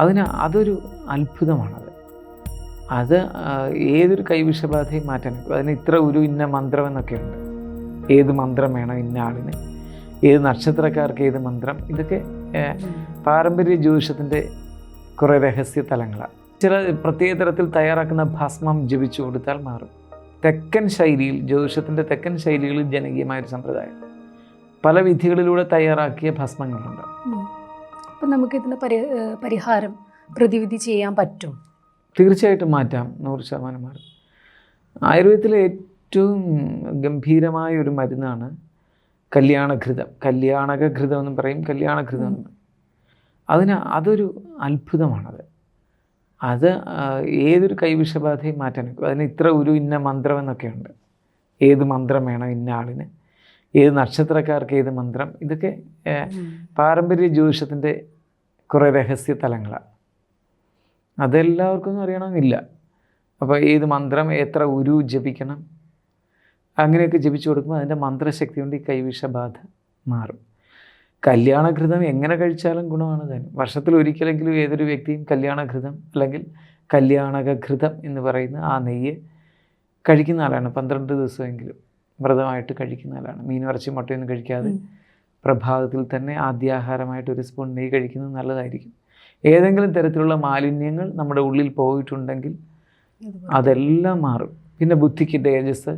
അതിന് അതൊരു അത്ഭുതമാണത്. അത് ഏതൊരു കൈവിഷബാധയും മാറ്റാൻ. അതിന് ഇത്ര ഒരു ഇന്ന മന്ത്രം എന്നൊക്കെ ഉണ്ട് ഏത് മന്ത്രം വേണം ഇന്ന ആളിന്? ഏത് നക്ഷത്രക്കാർക്ക് ഏത് മന്ത്രം? ഇതൊക്കെ പാരമ്പര്യ ജ്യോതിഷത്തിന്റെ കുറേ രഹസ്യ തലങ്ങളാണ്. ചില പ്രത്യേക തരത്തിൽ തയ്യാറാക്കുന്ന ഭസ്മം ജപിച്ചു കൊടുത്താൽ മാറും. തെക്കൻ ശൈലിയിൽ ജ്യോതിഷത്തിന്റെ തെക്കൻ ശൈലികളിൽ ജനകീയമായൊരു സമ്പ്രദായം. പല വിധികളിലൂടെ തയ്യാറാക്കിയ ഭസ്മങ്ങളുണ്ട്. അപ്പം നമുക്ക് ഇതിന് പരി പരിഹാരം പ്രതിവിധി ചെയ്യാൻ പറ്റും. തീർച്ചയായിട്ടും മാറ്റാം നൂറ് ശതമാനം മാറും. ആയുർവേദത്തിലെ ഏറ്റവും ഗംഭീരമായ ഒരു മരുന്നാണ് കല്യാണഘൃതം. കല്യാണകഘൃതം എന്നും പറയും കല്യാണഘൃതം എന്നും. അതിന് അതൊരു അത്ഭുതമാണത്. അത് ഏതൊരു കൈവിഷബാധയും മാറ്റാൻ ഒക്കും. അതിന് ഇത്ര ഒരു ഇന്ന മന്ത്രം എന്നൊക്കെയുണ്ട്. ഏത് മന്ത്രം വേണം ഇന്ന ആളിന്? ഏത് നക്ഷത്രക്കാർക്ക് ഏത് മന്ത്രം ഇതൊക്കെ പാരമ്പര്യ ജ്യോതിഷത്തിന്റെ കുറേ രഹസ്യ തലങ്ങളാണ് അതെല്ലാവർക്കും അറിയണമെന്നില്ല. അപ്പോൾ ഏത് മന്ത്രം എത്ര ഉരു ജപിക്കണം അങ്ങനെയൊക്കെ ജപിച്ചു കൊടുക്കുമ്പോൾ അതിന്റെ മന്ത്രശക്തി കൊണ്ട് ഈ കൈവിഷബാധ മാറും. കല്യാണഘൃതം എങ്ങനെ കഴിച്ചാലും ഗുണമാണ് തന്നെ വർഷത്തിൽ ഒരിക്കലെങ്കിലും ഏതൊരു വ്യക്തിയും കല്യാണഘൃതം അല്ലെങ്കിൽ കല്യാണകഘൃതം എന്ന് പറയുന്ന ആ നെയ്യ് കഴിക്കുന്ന ആളാണ്. പന്ത്രണ്ട് ദിവസമെങ്കിലും. വ്രതമായിട്ട് കഴിക്കുന്നതാണ്. മീൻ ഇറച്ചി മുട്ടയൊന്നും കഴിക്കാതെ പ്രഭാതത്തിൽ തന്നെ ആദ്യാഹാരമായിട്ട് ഒരു സ്പൂൺ നെയ്യ് കഴിക്കുന്നത് നല്ലതായിരിക്കും. ഏതെങ്കിലും തരത്തിലുള്ള മാലിന്യങ്ങൾ നമ്മുടെ ഉള്ളിൽ പോയിട്ടുണ്ടെങ്കിൽ അതെല്ലാം മാറും. പിന്നെ ബുദ്ധിക്ക് തേജസ്.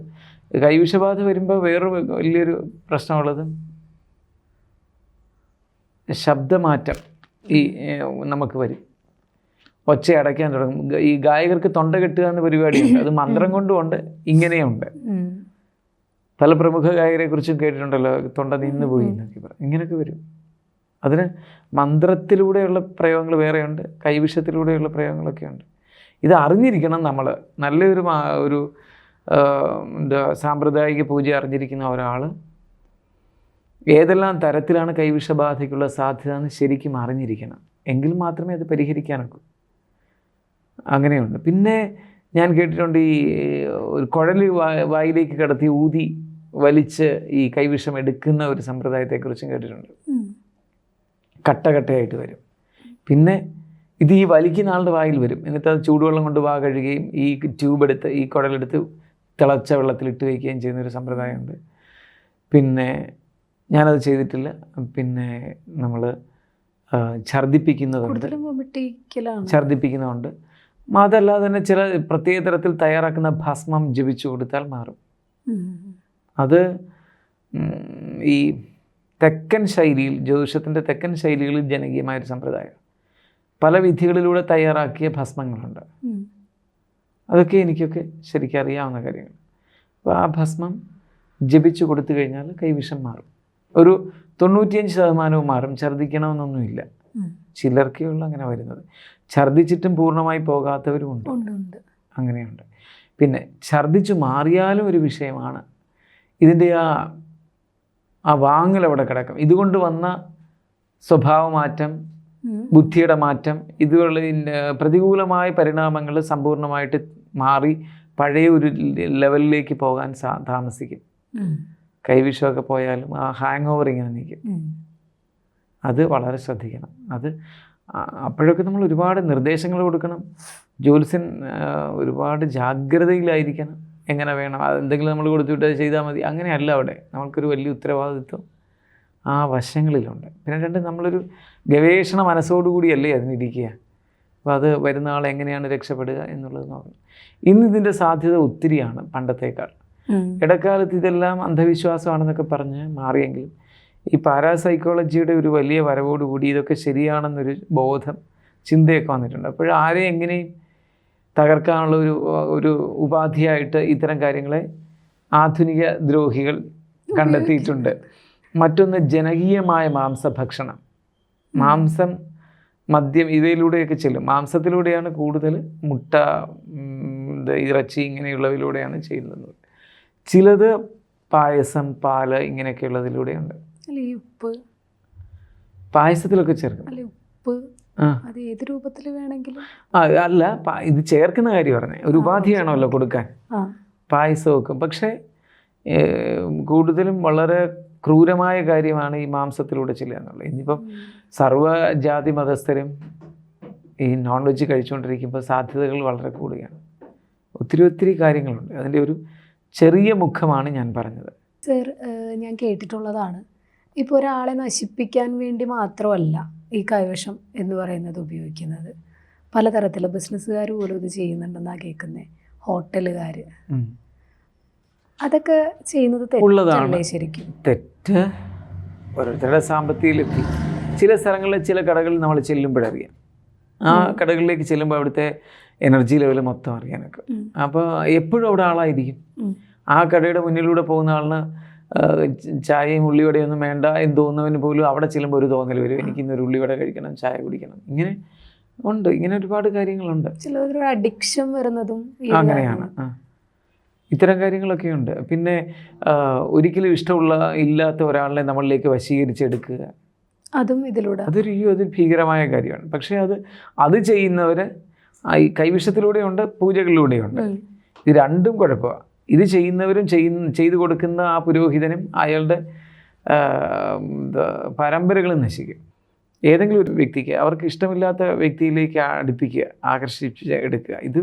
കൈവിഷബാധ വരുമ്പോൾ വേറൊരു വലിയൊരു പ്രശ്നമുള്ളത് ശബ്ദമാറ്റം ഈ നമുക്ക് വരും. ഒച്ച അടയ്ക്കാൻ തുടങ്ങും. ഈ ഗായകർക്ക് തൊണ്ട കെട്ടുക എന്ന പരിപാടിയുണ്ട്. അത് മന്ത്രം കൊണ്ടുമുണ്ട് ഇങ്ങനെയുണ്ട്. പല പ്രമുഖ ഗായകരെ കുറിച്ചും കേട്ടിട്ടുണ്ടല്ലോ തൊണ്ട നിന്ന് പോയി എന്നൊക്കെ പറയും ഇങ്ങനെയൊക്കെ വരും. അതിന് മന്ത്രത്തിലൂടെയുള്ള പ്രയോഗങ്ങൾ വേറെയുണ്ട് കൈവിഷത്തിലൂടെയുള്ള പ്രയോഗങ്ങളൊക്കെ ഉണ്ട്. ഇത് അറിഞ്ഞിരിക്കണം നമ്മൾ. നല്ലൊരു ഒരു എന്താ സാമ്പ്രദായിക പൂജ അറിഞ്ഞിരിക്കുന്ന ഒരാൾ ഏതെല്ലാം തരത്തിലാണ് കൈവിഷബാധയ്ക്കുള്ള സാധ്യത എന്ന് ശരിക്കും അറിഞ്ഞിരിക്കണം. എങ്കിൽ മാത്രമേ അത് പരിഹരിക്കാനൊക്കൂ. അങ്ങനെയുണ്ട്. പിന്നെ ഞാൻ കേട്ടിട്ടുണ്ട് ഈ ഒരു കുഴൽ വായിലേക്ക് കടത്തി ഊതി വലിച്ച് ഈ കൈവിഷം എടുക്കുന്ന ഒരു സമ്പ്രദായത്തെക്കുറിച്ചും കേട്ടിട്ടുണ്ട്. കട്ടകട്ടയായിട്ട് വരും. പിന്നെ ഇത് ഈ വലിക്കുന്ന ആളുടെ വായിൽ വരും. എന്നിട്ട് അത് ചൂടുവെള്ളം കൊണ്ട് വാ കഴുകുകയും ഈ ട്യൂബ് എടുത്ത് ഈ കുടലെടുത്ത് തിളച്ച വെള്ളത്തിൽ ഇട്ട് വയ്ക്കുകയും ചെയ്യുന്ന ഒരു സമ്പ്രദായമുണ്ട്. പിന്നെ ഞാനത് ചെയ്തിട്ടില്ല. പിന്നെ നമ്മൾ ഛർദിപ്പിക്കുന്നതുണ്ട് ഛർദിപ്പിക്കുന്നതുണ്ട് അതല്ലാതെ തന്നെ ചില പ്രത്യേക തരത്തിൽ തയ്യാറാക്കുന്ന ഭസ്മം ജപിച്ചു കൊടുത്താൽ മാറും. അത് ഈ തെക്കൻ ശൈലിയിൽ ജ്യോതിഷത്തിന്റെ തെക്കൻ ശൈലികളിൽ ജനകീയമായൊരു സമ്പ്രദായം. പല വിധികളിലൂടെ തയ്യാറാക്കിയ ഭസ്മങ്ങളുണ്ട്. അതൊക്കെ എനിക്കൊക്കെ ശരിക്കും അറിയാവുന്ന കാര്യങ്ങൾ. അപ്പോൾ ആ ഭസ്മം ജപിച്ചു കൊടുത്തു കഴിഞ്ഞാൽ കൈവിഷം മാറും. ഒരു തൊണ്ണൂറ്റിയഞ്ച് ശതമാനവും മാറും. ഛർദ്ദിക്കണമെന്നൊന്നുമില്ല. ചിലർക്കേ ഉള്ളൂ അങ്ങനെ വരുന്നത്. ഛർദ്ദിച്ചിട്ടും പൂർണമായി പോകാത്തവരും ഉണ്ട്. അങ്ങനെയുണ്ട്. പിന്നെ ഛർദ്ദിച്ചു മാറിയാലും ഒരു വിഷയമാണ്. ഇതിന്റെ ആ ആ വാങ്ങൽ അവിടെ കിടക്കും? ഇതുകൊണ്ട് വന്ന സ്വഭാവമാറ്റം മാറ്റം ബുദ്ധിയുടെ മാറ്റം ഇതുള്ള പ്രതികൂലമായ പരിണാമങ്ങൾ സമ്പൂർണമായിട്ട് മാറി പഴയ ഒരു ലെവലിലേക്ക് പോകാൻ സാ താമസിക്കും. കൈവിഷമൊക്കെ പോയാലും ആ ഹാങ് ഓവർ ഇങ്ങനെ നിൽക്കും. അത് വളരെ ശ്രദ്ധിക്കണം. അത് അപ്പോഴൊക്കെ നമ്മൾ ഒരുപാട് നിർദ്ദേശങ്ങൾ കൊടുക്കണം. ജ്യോത്സ്യൻ ആ, ഒരുപാട് ജാഗ്രതയിലായിരിക്കണം. എങ്ങനെ വേണം? അതെന്തെങ്കിലും നമ്മൾ കൊടുത്തുവിട്ട് അത് ചെയ്താൽ മതി. അങ്ങനെയല്ല അവിടെ. നമ്മൾക്കൊരു വലിയ ഉത്തരവാദിത്വം ആ വശങ്ങളിലുണ്ട്. പിന്നെ രണ്ട് നമ്മളൊരു ഗവേഷണ മനസ്സോടുകൂടിയല്ലേ അതിനിരിക്കുക. അപ്പോൾ അത് വരുന്ന ആൾ എങ്ങനെയാണ് രക്ഷപ്പെടുക എന്നുള്ളത് നോക്കണം. ഇന്ന് ഇതിന്റെ സാധ്യത ഒത്തിരിയാണ് പണ്ടത്തേക്കാൾ. ഇടക്കാലത്ത് ഇതെല്ലാം അന്ധവിശ്വാസമാണെന്നൊക്കെ പറഞ്ഞ് മാറിയെങ്കിലും ഈ പാരാസൈക്കോളജിയുടെ ഒരു വലിയ വരവോടുകൂടി ഇതൊക്കെ ശരിയാണെന്നൊരു ബോധം ചിന്തയൊക്കെ വന്നിട്ടുണ്ട്. അപ്പോൾ ആരെയും എങ്ങനെയും തകർക്കാനുള്ള ഒരു ഒരു ഉപാധിയായിട്ട് ഇത്തരം കാര്യങ്ങളെ ആധുനിക ദ്രോഹികൾ കണ്ടെത്തിയിട്ടുണ്ട്. മറ്റൊന്ന് ജനകീയമായ മാംസഭക്ഷണം മാംസം മദ്യം ഇവയിലൂടെയൊക്കെ ചെല്ലും. മാംസത്തിലൂടെയാണ് കൂടുതൽ മുട്ട ഇറച്ചി ഇങ്ങനെയുള്ളവയിലൂടെയാണ് ചെയ്യുന്നത്. ചിലത് പായസം പാൽ ഇങ്ങനെയൊക്കെയുള്ളതിലൂടെയുണ്ട്. ഉപ്പ്. പായസത്തിലൊക്കെ ചേർക്കും ഉപ്പ്. അത് ഏത് രൂപത്തിൽ വേണമെങ്കിലും? അല്ല ഇത് ചേർക്കുന്ന കാര്യം പറഞ്ഞേ. ഒരു ഉപാധി വേണമല്ലോ കൊടുക്കാൻ. പായസമൊക്കെ. പക്ഷേ കൂടുതലും വളരെ ക്രൂരമായ കാര്യമാണ് ഈ മാംസത്തിലൂടെ ചെല്ലുക എന്നുള്ളത്. ഇനിയിപ്പം സർവജാതി മതസ്ഥരും ഈ നോൺ വെജ് കഴിച്ചുകൊണ്ടിരിക്കുമ്പോൾ സാധ്യതകൾ വളരെ കൂടുകയാണ്. ഒത്തിരി ഒത്തിരി കാര്യങ്ങളുണ്ട്. അതിന്റെ ഒരു ചെറിയ മുഖമാണ് ഞാൻ പറഞ്ഞത്. സർ ഞാൻ കേട്ടിട്ടുള്ളതാണ്. ഇപ്പോൾ ഒരാളെ നശിപ്പിക്കാൻ വേണ്ടി മാത്രമല്ല ഈ കൈവശം എന്ന് പറയുന്നത് ഉപയോഗിക്കുന്നത്. പലതരത്തിലുള്ള ബിസിനസ്സുകാർ പോലും ഇത് ചെയ്യുന്നുണ്ടെന്നാണ് കേൾക്കുന്നത് ഹോട്ടലുകാർ. അതൊക്കെ ചെയ്യുന്നത് ഉള്ളതാണ്. ശരിക്കും? തെറ്റ് ഓരോരുത്തരുടെ സാമ്പത്തിക ലബ്ധി ചില സ്ഥലങ്ങളിൽ ചില കടകളിൽ നമ്മൾ ചെല്ലുമ്പോഴറിയാം ആ കടകളിലേക്ക് ചെല്ലുമ്പോൾ അവിടുത്തെ എനർജി ലെവൽ മൊത്തം അറിയാനൊക്കെ. അപ്പോൾ എപ്പോഴും അവിടെ ആളായിരിക്കും. ആ കടയുടെ മുന്നിലൂടെ പോകുന്ന ആളിന് ചായയും ഉള്ളിവടയും ഒന്നും വേണ്ട എന്ന് തോന്നുന്നവന് പോലും അവിടെ ചെല്ലുമ്പോൾ ഒരു തോന്നൽ വരും. എനിക്ക് ഇന്നൊരു ഉള്ളിവട കഴിക്കണം ചായ കുടിക്കണം. ഇങ്ങനെ ഉണ്ട്. ഇങ്ങനെ ഒരുപാട് കാര്യങ്ങളുണ്ട്. ചിലതൊരു അഡിക്ഷൻ വരുന്നതും അങ്ങനെയാണ്. ഇത്തരം കാര്യങ്ങളൊക്കെ ഉണ്ട്. പിന്നെ ഒരിക്കലും ഇഷ്ടമുള്ള ഇല്ലാത്ത ഒരാളിനെ നമ്മളിലേക്ക് വശീകരിച്ചെടുക്കുക. അതും ഇതിലൂടെ. അതൊരു അതൊരു ഭീകരമായ കാര്യമാണ്. പക്ഷേ അത് അത് ചെയ്യുന്നവർ ഈ കൈവിഷത്തിലൂടെയുണ്ട് പൂജകളിലൂടെയുണ്ട്. ഇത് രണ്ടും കുഴപ്പമാണ് ഇത് ചെയ്യുന്നവരും ചെയ്യുന്ന ചെയ്തു കൊടുക്കുന്ന ആ പുരോഹിതനും അയാളുടെ പരമ്പരകളും നശിക്കും. ഏതെങ്കിലും ഒരു വ്യക്തിക്ക് അവർക്ക് ഇഷ്ടമില്ലാത്ത വ്യക്തിയിലേക്ക് അടുപ്പിക്കുക ആകർഷിച്ച് എടുക്കുക ഇത്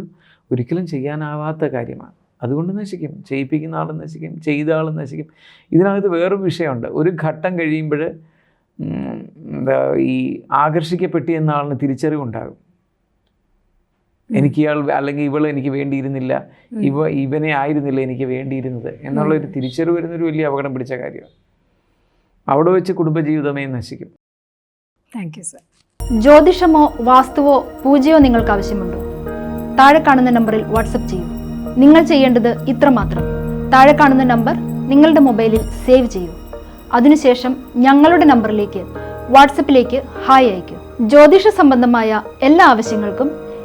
ഒരിക്കലും ചെയ്യാനാവാത്ത കാര്യമാണ്. അതുകൊണ്ട് നശിക്കും. ചെയ്യിപ്പിക്കുന്ന ആളും നശിക്കും ചെയ്ത ആളും നശിക്കും. ഇതിനകത്ത് വേറൊരു വിഷയമുണ്ട്. ഒരു ഘട്ടം കഴിയുമ്പോൾ എന്താ ഈ ആകർഷിക്കപ്പെട്ടി എന്ന ആളിന് തിരിച്ചറിവുണ്ടാകും. എനിക്ക് ഇയാൾ അല്ലെങ്കിൽ ഇവൾ എനിക്ക് വേണ്ടിയിരുന്നില്ല. ഇവ ഇവനെ ആയിരുന്നില്ല എനിക്ക് വേണ്ടിയിരുന്നത് എന്നുള്ള ഒരു തിരിച്ചറിവ് വരുന്നൊരു വലിയ അപകടം പിടിച്ച കാര്യമാണ്. അവിടെ വെച്ച് കുടുംബജീവിതമേ നശിക്കും. താങ്ക് യു സർ ജ്യോതിഷമോ വാസ്തുവോ പൂജയോ നിങ്ങൾക്ക് ആവശ്യമുണ്ടോ? താഴെ കാണുന്ന നമ്പറിൽ വാട്സപ്പ് ചെയ്യൂ. നിങ്ങൾ ചെയ്യേണ്ടത് ഇത്രമാത്രം. താഴെ കാണുന്ന നമ്പർ നിങ്ങളുടെ മൊബൈലിൽ സേവ് ചെയ്യൂ. അതിനുശേഷം ഞങ്ങളുടെ നമ്പറിലേക്ക് വാട്സപ്പിലേക്ക് ഹായ് അയയ്ക്കൂ. ജ്യോതിഷ സംബന്ധമായ എല്ലാ ആവശ്യങ്ങൾക്കും